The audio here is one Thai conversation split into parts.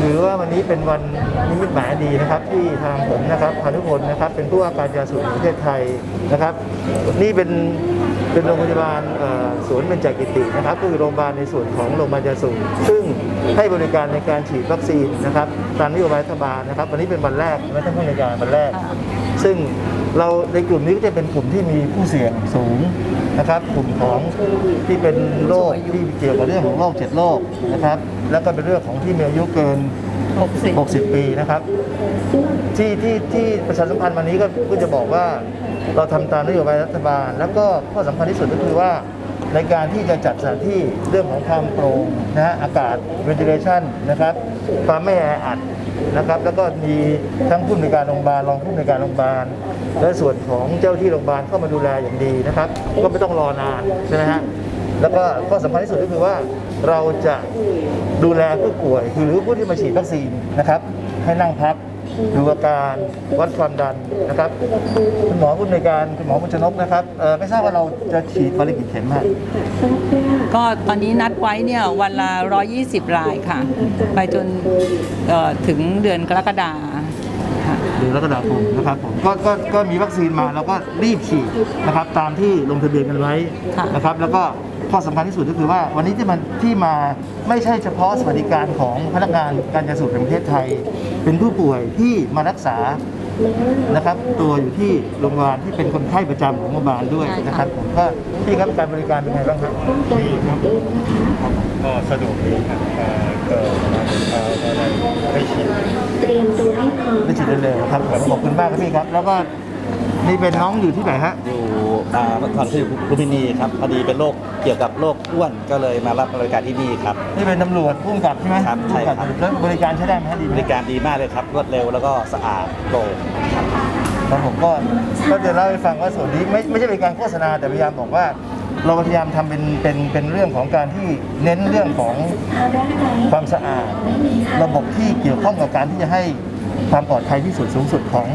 ถือว่าวันนี้เป็นวันนิมิตหมายดีนะครับ ที่ทางผมนะครับพานุพลนะครับ เป็นผู้ว่าการยาสูบแห่งประเทศไทยนะครับ นี่เป็น เป็นโรงพยาบาลสวนเบญจกิตินะครับก็คือโรงพยาบาลในส่วนของโรงพยาบาลยาสูบซึ่งให้บริการในการฉีดวัคซีนนะครับตามนโยบายรัฐบาลนะครับ วันนี้เป็นวันแรกไม่ใช่ผู้ในวยการวันแรก ซึ่งเราในกลุ่มนี้ก็จะเป็นกลุ่มที่มีผู้เสี่ยงสูงนะครับ กลุ่มของที่เป็นโรคที่เกี่ยวกับเรื่องของโรคเจ็ดโรคนะครับ แล้วก็เป็นเรื่องของที่มีอายุเกิน 60 60 ปีนะครับ ที่ที่ที่ประชาสัมพันธ์วันนี้ก็ก็จะบอกว่าเราทำตามนโยบายรัฐบาล แล้วก็ข้อสำคัญที่สุดก็คือว่าในการที่จะจัดสถานที่เรื่องของความโปร่งนะฮะอากาศ ventilation นะครับความไม่แออัดนะครับ แล้วก็มีทั้งผู้ในวยการโรงพยาบาลรองผู้ในวยการโรงพยาบาล และส่วนของเจ้าที่โรงพยาบาลเข้ามาดูแลอย่างดีนะครับ ก็ไม่ต้องรอนานใช่ไหมฮะ แล้วก็ข้อสำคัญที่สุดก็คือว่าเราจะดูแลผู้ป่วยคือหรือผู้ที่มาฉีดวัคซีนนะครับ ให้นั่งพักดูอาการวัดความดันนะครับคุณหมอผู้ในการคุณหมอบุชนกนะครับไม่ทราบว่าเราจะฉีดวันละกี่เข็มฮะก็ตอนนี้นัดไว้เนี่ยวันละ 120 รายค่ะ ไปจนถึงเดือนกรกฎาค่ะเดือนกรกฎาคมนะครับผมก็ก็ก็มีวัคซีนมาเราก็รีบฉีดนะครับตามที่ลงทะเบียนกันไว้ค่ะนะครับแล้วก็ข้อสำคัญที่สุดก็คือว่าวันนี้ที่มันที่มาไม่ใช่เฉพาะสวัสดิการของพนักงานการยาสูบแห่งประเทศไทย เป็นผู้ป่วยที่มารักษานะครับตัวอยู่ที่โรงพยาบาลที่เป็นคนไข้ประจำของโรงพยาบาลด้วยนะครับผมก็พี่ครับการบริการเป็นไงบ้างครับดีครับก็สะดวกดีครับเอ่อก็มาถึงเช้าก็ได้ได้ชิมเต รียมตัวให้พร้อมได้ฉีดได้เลยครับผมขอบคุณมากครับพี่ครับ แล้วก็นี่เป็นน้องอยู่ที่ไหนฮะ อยู่อ่านครศรีลุมพินีครับพอดีเป็นโรคเกี่ยวกับโรคอ้วนก็เลยมารับบริการที่นี่ครับ นี่เป็นตำรวจพุ่งกับใช่ไหมครับใช่ครับ แล้วบริการใช้ได้ไหมฮะดีไหบมริการดีมากเลยครับ รวดเร็วแล้วก็สะอาดโปร่งครับผมก็ก็จะเล่าให้ฟังว่าส่วนนี้ไม่ไม่ใช่เป็นการโฆษณาแต่พยายามบอกว่า เราพยายามทำเป็นเป็นเป็นเรื่องของการที่เน้นเรื่องของความสะอาด ระบบที่เกี่ยวข้องกับการที่จะให้ความปลอดภัยที่สุดสูงสุดของ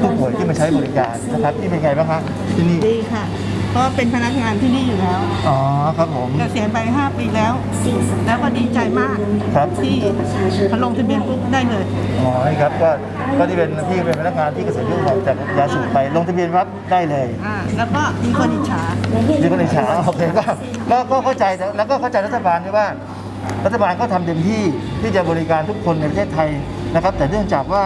ผู้ป่วยที่มาใช้บริการนะครับที่เป็นไงบ้างคะที่นี่ ดีค่ะ เพราะเป็นพนักงานที่นี่อยู่แล้วอ๋อครับผม เกษียณไป 5 ปีแล้วสิ่งสำคัญแล้วก็ดีใจมากครับ ที่ประชาชนพอลงทะเบียนปุ๊บได้เลยอ๋อนี่ครับก็ก็ที่เป็นพี่เป็นพนักงานที่เกษียณอายุออกจากยาสูบไปลงทะเบียนรับได้เลยอ่าแล้วก็มีคนอิจฉามีคนอิจฉาโอเคก็ก็ก็เข้าใจแล้วก็เข้าใจรัฐบาลด้วยว่า รัฐบาลก็ทำเต็มที่ที่จะบริการทุกคนในประเทศไทยนะครับ แต่เนื่องจากว่า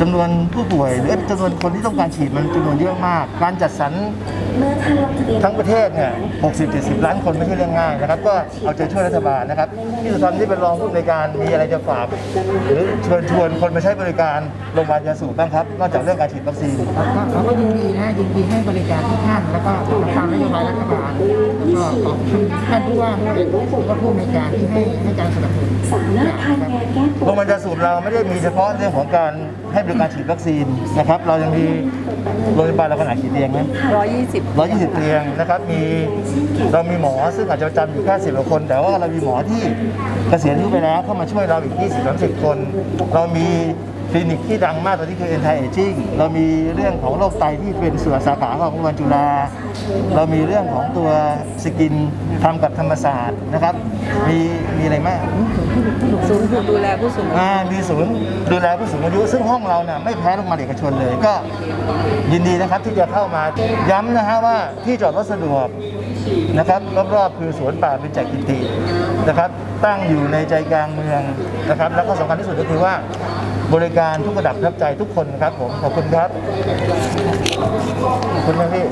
จำนวนผู้ป่วยหรือจำนวนคนที่ต้องการฉีดมันจำนวนเยอะมาก การจัดสรรเมื่อท่านลงทะเบียนทั้งประเทศเนี่ย60 70 ล้านคนไม่ใช่เรื่องง่ายนะครับ ก็เอาใจช่วยรัฐบาลนะครับที่สุธรที่เป็นรองผู้ในวยการมีอะไรจะฝากหรือเชิญชวนคนมาใช้บริการโรงพยาบาลยาสูบบ้างครับ นอกจากเรื่องการฉีดวัคซีนก็เราก็ยินดีนะยินดีให้บริการทุกท่านแล้วก็ทำตามนโยบายรัฐบาลแล้วก็ขอบคุณท่านผู้ว่าด้วยแล้วก็ผู้ในวยการที่ให้ให้การสนับสนุนสามารถทำงานแก้โรงพยาบาลยาสูบเราไม่ได้มีเฉพาะเรื่องของการให้บริการฉีดวัคซีนนะครับ เรายังมีโรงพยาบาลเราขนาดกี่เตียงนะ120 120เตียงนะครับ มีเรามีหมอซึ่งอาจจะประจำอยู่แค่10กว่าคน แต่ว่าเรามีหมอที่เกษียณอายุไปแล้วเข้ามาช่วยเราอีก20-30คน เรามีคลินิกที่ดังมากตอนนี้คือ anti aging เรามีเรื่องของโรคไตที่เป็นส่วนสาขาของโรงพยาบาลจุฬาเรามีเรื่องของตัวสกินทำกับธรรมศาสตร์นะครับ มีมีอะไรมาก ศูนย์ดูแลผู้สูงอายุอ่ามีศูนย์ดูแลผู้สูงอายุ ซึ่งห้องเราเนี่ยไม่แพ้โรงพยาบาลเอกชนเลยก็ยินดีนะครับที่จะเข้ามาย้ำนะฮะว่าที่จอดรถสะดวกนะครับรอบๆคือสวนป่าเป็นจักกิตินะครับ ตั้งอยู่ในใจกลางเมืองนะครับ แล้วก็สำคัญที่สุดก็คือว่าบริการทุกระดับรับใจทุกคนครับผมขอบคุณครับขอบคุณนะพี่